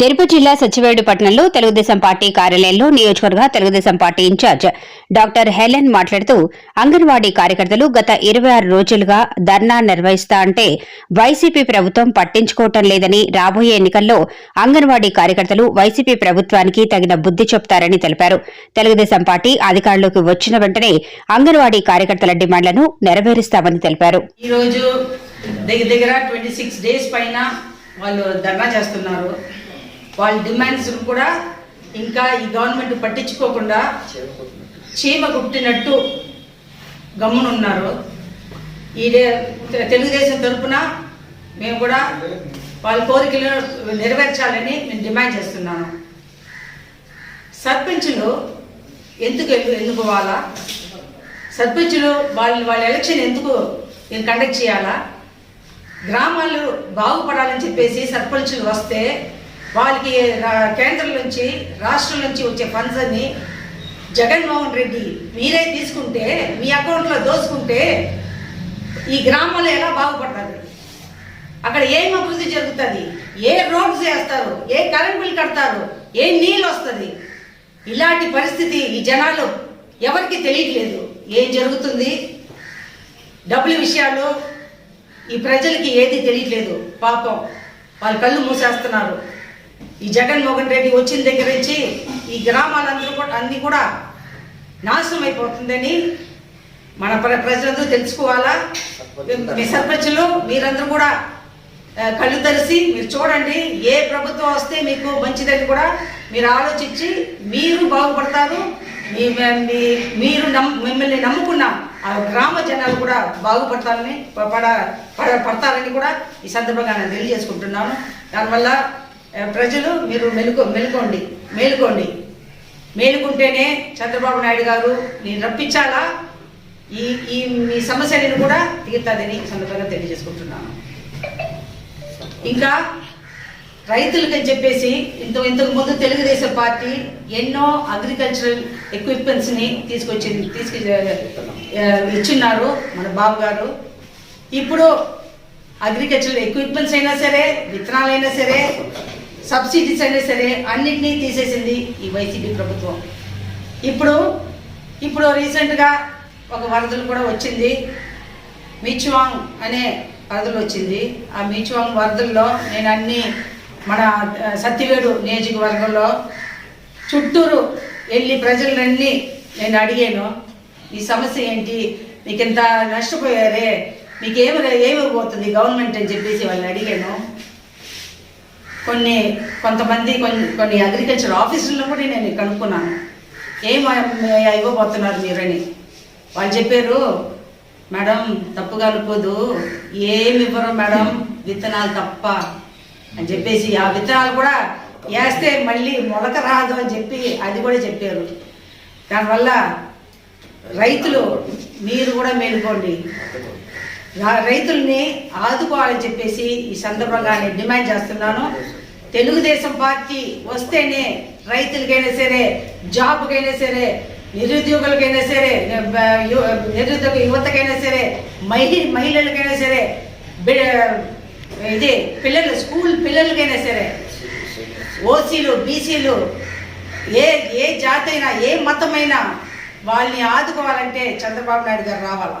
తిరుపతి జిల్లా సచివేడు పట్టణంలో తెలుగుదేశం పార్టీ కార్యాలయంలో నియోజకవర్గ Telugu Desam party incharge doctor Helen మాట్లాడుతూ అంగన్వాడీ కార్యకర్తలు గత ఇరవై ఆరు రోజులుగా ధర్నా నిర్వహిస్తా అంటే వైసీపీ ప్రభుత్వం పట్టించుకోవటం లేదని రాబోయే ఎన్నికల్లో అంగన్వాడీ కార్యకర్తలు వైసీపీ ప్రభుత్వానికి తగిన బుద్ధి చెప్తారని తెలిపారు. తెలుగుదేశం పార్టీ అధికారంలోకి వచ్చిన వెంటనే అంగన్వాడీ కార్యకర్తల డిమాండ్లను నెరవేరుస్తామని తెలిపారు. ఈరోజు దగ్గర దగ్గర ట్వంటీ సిక్స్ డేస్ పైన వాళ్ళు ధర్నా చేస్తున్నారు. వాళ్ళ డిమాండ్స్ కూడా ఇంకా ఈ గవర్నమెంట్ పట్టించుకోకుండా చీమ కుట్టినట్టు గమ్మునున్నారు. ఈ డే- తెలుగుదేశం తరపున మేము కూడా వాళ్ళ కోరికలు నెరవేర్చాలని నేను డిమాండ్ చేస్తున్నాను సర్పంచులు ఎందుకు ఎన్నుకోవాలా? సర్పంచులు వాళ్ళు వాళ్ళ ఎలక్షన్ ఎందుకు నేను కండక్ట్ చేయాలా? గ్రామాలు బాగుపడాలని చెప్పేసి సర్పంచులు వస్తే వాళ్ళకి రా- కేంద్రం నుంచి రాష్ట్రం నుంచి వచ్చే ఫండ్స్ అని జగన్మోహన్ రెడ్డి మీరే తీసుకుంటే మీ అకౌంట్లో దోసుకుంటే ఈ గ్రామంలో ఎలా బాగుపడుతుంది అక్కడ ఏం అభివృద్ధి జరుగుతుంది? ఏ రోడ్స్ వేస్తారు? ఏ కరెంట్ బిల్ కడతారు? ఏ నీళ్ళు వస్తుంది? ఇలాంటి పరిస్థితి ఈ జనాలు ఎవరికి తెలియట్లేదు. ఏం జరుగుతుంది? డబ్బుల విషయాలు ఈ ప్రజలకి ఏది తెలియట్లేదు. పాపం వాళ్ళు కళ్ళు మూసేస్తున్నారు. ఈ జగన్మోహన్ రెడ్డి వచ్చిన దగ్గర నుంచి ఈ గ్రామాలందరూ కూడా అన్ని కూడా నాశనం అయిపోతుందని మన ప్ర ప్రజలందరూ తెలుసుకోవాలా? మీ సర్పంచులు మీరందరూ కూడా కళ్ళు తెరిచి మీరు చూడండి. ఏ ప్రభుత్వం వస్తే మీకు మంచిదని కూడా మీరు ఆలోచించి మీరు బాగుపడతారు. మీ మీరు మిమ్మల్ని నమ్ముకున్న ఆ గ్రామ జనాలు కూడా బాగుపడతారని పడ పడ- పడతారని కూడా ఈ సందర్భంగా నేను తెలియజేసుకుంటున్నాను. దానివల్ల ప్రజలు మీరు మెలుకో మెలుకోండి మేలుకోండి. మేలుకుంటేనే చంద్రబాబు నాయుడు గారు నేను రప్పించాలా? ఈ ఈ మీ సమస్యలను కూడా తీర్తాదని సందర్భంగా తెలియజేసుకుంటున్నాను. ఇంకా రైతులకి అని చెప్పేసి ఇంత ఇంతకు ముందు తెలుగుదేశం పార్టీ ఎన్నో అగ్రికల్చరల్ ఎక్విప్మెంట్స్ని తీసుకొచ్చి తీసుకు ఇచ్చిన్నారు మన బాబు గారు. ఇప్పుడు అగ్రికల్చరల్ ఎక్విప్మెంట్స్ అయినా సరే విత్తనాలైనా సరే సబ్సిడీస్ అయినా సరే అన్నిటినీ తీసేసింది ఈ వైసీపీ ప్రభుత్వం. ఇప్పుడు ఇప్పుడు రీసెంట్గా ఒక వరదలు కూడా వచ్చింది. మిచువాంగ్ అనే వరదలు వచ్చింది. ఆ మిచువాంగ్ వరదల్లో నేను అన్ని మన సత్యవేడు నియోజకవర్గంలో చుట్టూరు వెళ్ళి ప్రజలన్నీ నేను అడిగాను ఈ సమస్య ఏంటి? మీకు ఇంత నష్టపోయారే మీకు ఏమి ఏమి పోతుంది గవర్నమెంట్? అని చెప్పేసి వాళ్ళని అడిగాను. కొన్ని కొంతమంది కొన్ని కొన్ని అగ్రికల్చర్ ఆఫీసుల్లో కూడా నేను కనుక్కున్నాను. ఏం ఇవ్వబోతున్నారు మీరని? వాళ్ళు చెప్పారు మేడం తప్పుగా అనుకోదు ఏమి ఇవ్వరు మేడం విత్తనాలు తప్ప అని చెప్పేసి ఆ విత్తనాలు కూడా వేస్తే మళ్ళీ మొలక రాదు అని చెప్పి అది కూడా చెప్పారు. దానివల్ల రైతులు మీరు కూడా మేలుకోండి. రైతుల్ని ఆదుకోవాలని చెప్పేసి ఈ సందర్భంగా నేను డిమాండ్ చేస్తున్నాను. తెలుగుదేశం పార్టీ వస్తేనే రైతులకైనా సరే జాబ్కైనా సరే నిరుద్యోగులకైనా సరే నిరుద్యోగ యువతకైనా సరే మహి మహిళలకైనా సరే ఇది పిల్లలు స్కూల్ పిల్లలకైనా సరే ఓసీలు బీసీలు ఏ ఏ జాతి అయినా ఏ మతమైనా వాళ్ళని ఆదుకోవాలంటే చంద్రబాబు నాయుడు గారు రావాలా?